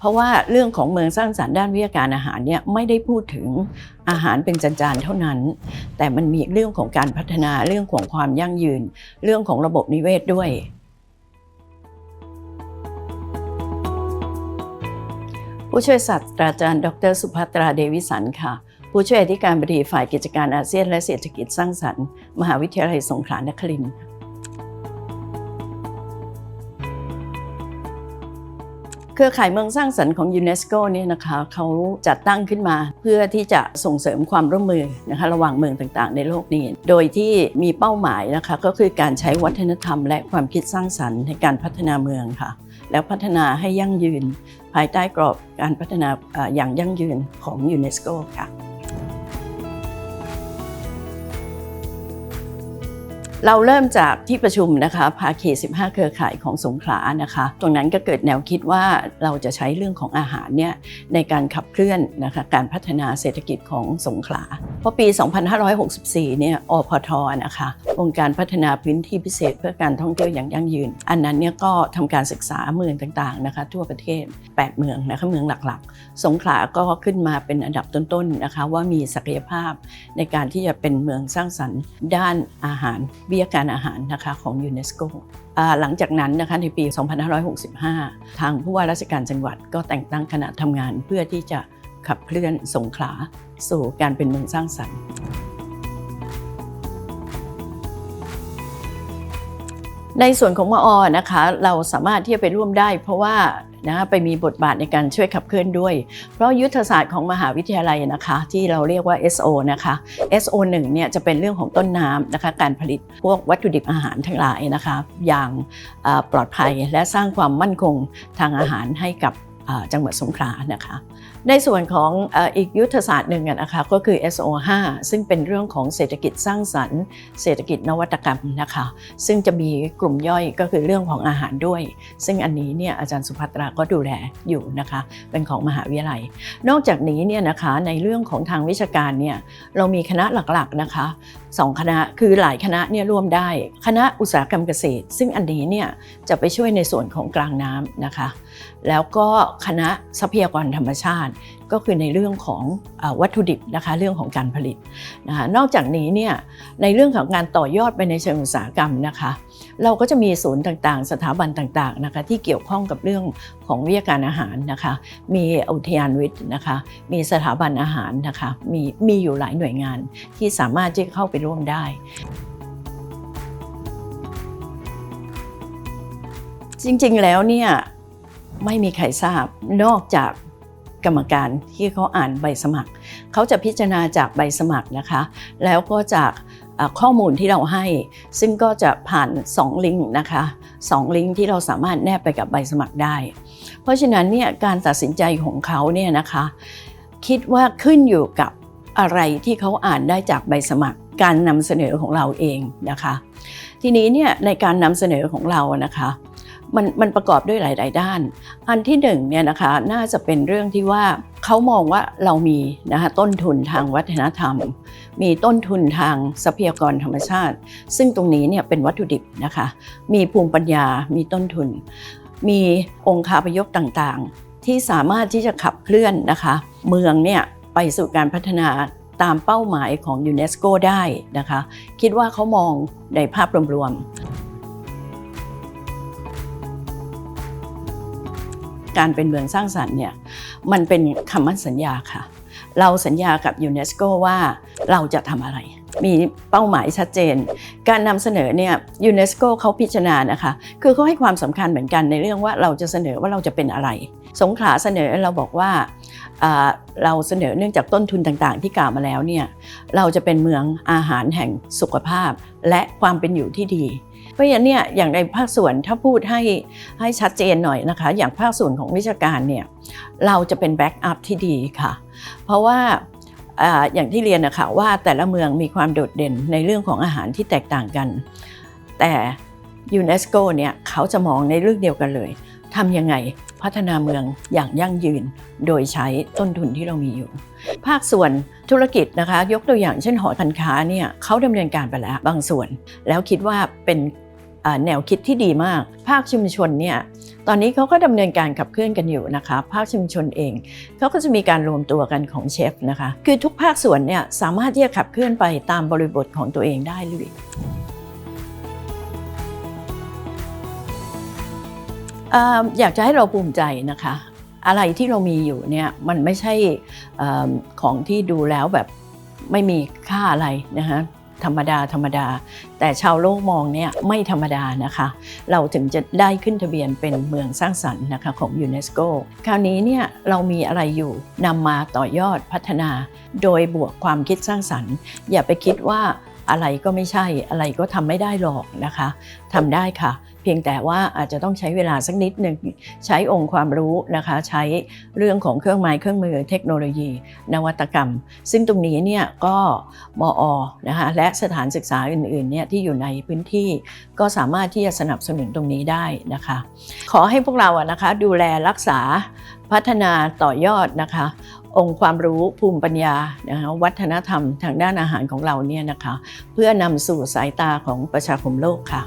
เพราะว่าเรื่องของเมืองสร้างสรรค์ด้านวิทยาการอาหารเนี่ยไม่ได้พูดถึงอาหารเป็นจานๆเท่านั้น แต่มันมีเรื่องของการพัฒนาเรื่องของความยั่งยืน เรื่องของระบบนิเวศด้วย ผู้ช่วยศาสตราจารย์ ดร สุภัตราเดวิสันค่ะ ผู้ช่วยอธิการบดีฝ่ายกิจการอาเซียนและเศรษฐกิจสร้างสรรค์ มหาวิทยาลัยสงขลานครินทร์ รือข่ายเมืองสร้างสรรค์ของยูเนสโกนี่นะคะเขาจัดตั้งขึ้นมา เพื่อที่จะส่งเสริมความร่วมมือนะคะระหว่างเมืองต่างๆ ในโลกนี้ โดยที่มีเป้าหมายนะคะก็คือการใช้วัฒนธรรม และความคิดสร้างสรรค์ในการพัฒนาเมืองค่ะ แล้วพัฒนาให้ยั่งยืน ภายใต้กรอบการพัฒนาอย่างยั่งยืนของยูเนสโกค่ะ เราเริ่มจากที่ประชุมนะคะภาคี 15 เครือข่ายของสงขลานะคะ ตรงนั้นก็เกิดแนวคิดว่าเราจะใช้เรื่องของอาหารเนี่ยในการขับเคลื่อนนะคะการพัฒนาเศรษฐกิจของสงขลาพราะปี 2564 เนี่ยอพทนะคะองค์การพัฒนาพื้นที่พิเศษเพื่อการท่องเที่ยวอย่างยั่งยืน อันนั้นเนี่ยก็ทำการศึกษาเมืองต่างๆนะคะทั่วประเทศ 8 เมืองนะคะเมืองหลักๆ สงขลาก็ขึ้นมาเป็นอันดับต้นๆนะคะว่ามีศักยภาพในการที่จะเป็นเมืองสร้างสรรค์ด้านอาหารวิทยาการอาหารนะคะของยูเนสโกหลังจากนั้นนะคะในปี 2565 ทางผู้ว่าราชการจังหวัดก็แต่งตั้งคณะทำงานเพื่อที่จะขับเคลื่อนสงขลาสู่การเป็นเมืองสร้างสรรค์ ในส่วนของมอนะคะเราสามารถที่จะไปร่วมได้ เพราะว่านะไปมีบทบาทในการช่วยขับเคลื่อนด้วย เพราะยุทธศาสตร์ของมหาวิทยาลัยนะคะ ที่เราเรียกว่า SO นะคะ SO 1 เนี่ยจะเป็นเรื่องของต้นน้ำนะคะการผลิตพวกวัตถุดิบอาหารทั้งหลายนะคะ อย่างปลอดภัยและสร้างความมั่นคงทางอาหารให้กับ จังหวัดสงขลานะคะ ในส่วนของอีกยุทธศาสตร์หนึ่งนะคะก็คือ SO5 ซึ่งเป็นเรื่องของเศรษฐกิจสร้างสรรค์ เศรษฐกิจนวัตกรรมนะคะ ซึ่งจะมีกลุ่มย่อยก็คือเรื่องของอาหารด้วย ซึ่งอันนี้เนี่ยอาจารย์สุภัตราก็ดูแลอยู่นะคะเป็นของมหาวิทยาลัย นอกจากนี้เนี่ยนะคะในเรื่องของทางวิชาการเนี่ยเรามีคณะหลักๆนะคะ สองคณะคือหลายคณะเนี่ยร่วมได้ คณะอุตสาหกรรมเกษตร ซึ่งอันนี้เนี่ยจะไปช่วยในส่วนของกลางน้ำนะคะ แล้วก็คณะทรัพยากรธรรมชาติ ก็คือในเรื่องของอวัตถุดิบนะคะเรื่องของการผลิตนะคะนอกจากนี้เนี่ยในเรื่องของการต่อยอดไปในเชิงอุตสาหกรรมนะคะ เราก็จะมีศูนย์ต่างๆ สถาบันต่างๆนะคะที่เกี่ยวข้องกับเรื่องของวิทยาการอาหารนะคะ มีอุทยานวิทย์นะคะ มีสถาบันอาหารนะคะ มีมีอยู่หลายหน่วยงานที่สามารถที่จะเข้าไปร่วมได้ จริงๆแล้วเนี่ยไม่มีใครทราบนอกจากกรรมการที่เขาอ่านใบสมัคร เขาจะพิจารณาจากใบสมัครนะคะ แล้วก็จาก ข้อมูลที่เราให้ ซึ่งก็จะผ่าน 2 ลิงก์นะคะ2ลิงก์ที่เราสามารถแนบไปกับใบสมัครได้ เพราะฉะนั้นเนี่ยการตัดสินใจของเขาเนี่ยนะคะคิดว่าขึ้นอยู่กับอะไรที่เขาอ่านได้จากใบสมัครการนำเสนอของเราเองนะคะ ทีนี้เนี่ยในการนำเสนอของเรานะคะ มันมันประกอบด้วยหลาย ๆ ด้าน อันที่หนึ่งเนี่ยนะคะน่าจะเป็นเรื่องที่ว่าเขามองว่าเรามีนะคะต้นทุนทางวัฒนธรรม มีต้นทุนทางทรัพยากรธรรมชาติ ซึ่งตรงนี้เนี่ยเป็นวัตถุดิบนะคะ มีภูมิปัญญา มีต้นทุน มีองค์คาพยพต่าง ๆ ที่สามารถที่จะขับเคลื่อนนะคะ เมืองเนี่ยไปสู่การพัฒนาตามเป้าหมายของยูเนสโกได้นะคะ คิดว่าเขามองในภาพรวมๆ การเป็นเมืองสร้างสรรค์เนี่ยมันเป็นคำมั่นสัญญาค่ะ เราสัญญากับยูเนสโกว่าเราจะทำอะไร มีเป้าหมายชัดเจน การนำเสนอเนี่ยยูเนสโกเขาพิจารณานะคะ คือเขาให้ความสำคัญเหมือนกันในเรื่องว่าเราจะเสนอว่าเราจะเป็นอะไร สงขลาเสนอเราบอกว่าอ่าเราเสนอเนื่องจากต้นทุนต่างๆ ที่กล่าวมาแล้วเนี่ยเราจะเป็นเมืองอาหารแห่งสุขภาพ และความเป็นอยู่ที่ดี เพราะฉะนั้นเนี่ยอย่างในภาคส่วนถ้าพูดให้ให้ชัดเจนหน่อยนะคะ อย่างภาคส่วนของวิชาการเนี่ยเราจะเป็นแบ็กอัพที่ดีค่ะ เพราะว่าอ่าอย่างที่เรียนนะคะว่าแต่ละเมืองมีความโดดเด่นในเรื่องของอาหารที่แตกต่างกัน แต่ยูเนสโกเนี่ยเขาจะมองในเรื่องเดียวกันเลยทำยังไงพัฒนาเมืองอย่างยั่งยืนโดยใช้ต้นทุนที่เรามีอยู่ ภาคส่วนธุรกิจนะคะ ยกตัวอย่างเช่นหอการค้าเนี่ยเขาดำเนินการไปแล้วบางส่วน แล้วคิดว่าเป็นแนวคิดที่ดีมาก ภาคชุมชนเนี่ยตอนนี้เขาก็ดำเนินการขับเคลื่อนกันอยู่นะคะ ภาคชุมชนเองเขาก็จะมีการรวมตัวกันของเชฟนะคะ คือทุกภาคส่วนเนี่ยสามารถที่จะขับเคลื่อนไปตามบริบทของตัวเองได้เลยอยากจะให้เราภูมิใจนะคะ อะไรที่เรามีอยู่เนี่ยมันไม่ใช่ของที่ดูแล้วแบบไม่มีค่าอะไรนะคะธรรมดาธรรมดา แต่ชาวโลกมองเนี่ยไม่ธรรมดานะคะ เราถึงจะได้ขึ้นทะเบียนเป็นเมืองสร้างสรรค์นะคะของยูเนสโกคราวนี้เนี่ยเรามีอะไรอยู่นำมาต่อยอดพัฒนา โดยบวกความคิดสร้างสรรค์ อย่าไปคิดว่า อะไรก็ไม่ใช่อะไรก็ทำไม่ได้หรอกนะคะทำได้ค่ะ เพียงแต่ว่าอาจจะต้องใช้เวลาสักนิดหนึ่งใช้องค์ความรู้นะคะ ใช้เรื่องของเครื่องไม้เครื่องมือเทคโนโลยี นวัตกรรม ซึ่งตรงนี้เนี่ยก็มอนะคะและสถานศึกษาอื่นๆเนี่ยที่อยู่ในพื้นที่ก็สามารถที่จะสนับสนุนตรงนี้ได้นะคะ ขอให้พวกเราอะนะคะดูแลรักษาพัฒนาต่อยอดนะคะ องค์ความรู้ภูมิปัญญานะคะวัฒนธรรมทางด้านอาหารของเราเนี่ยนะคะ เพื่อนำสู่สายตาของประชาคมโลกค่ะ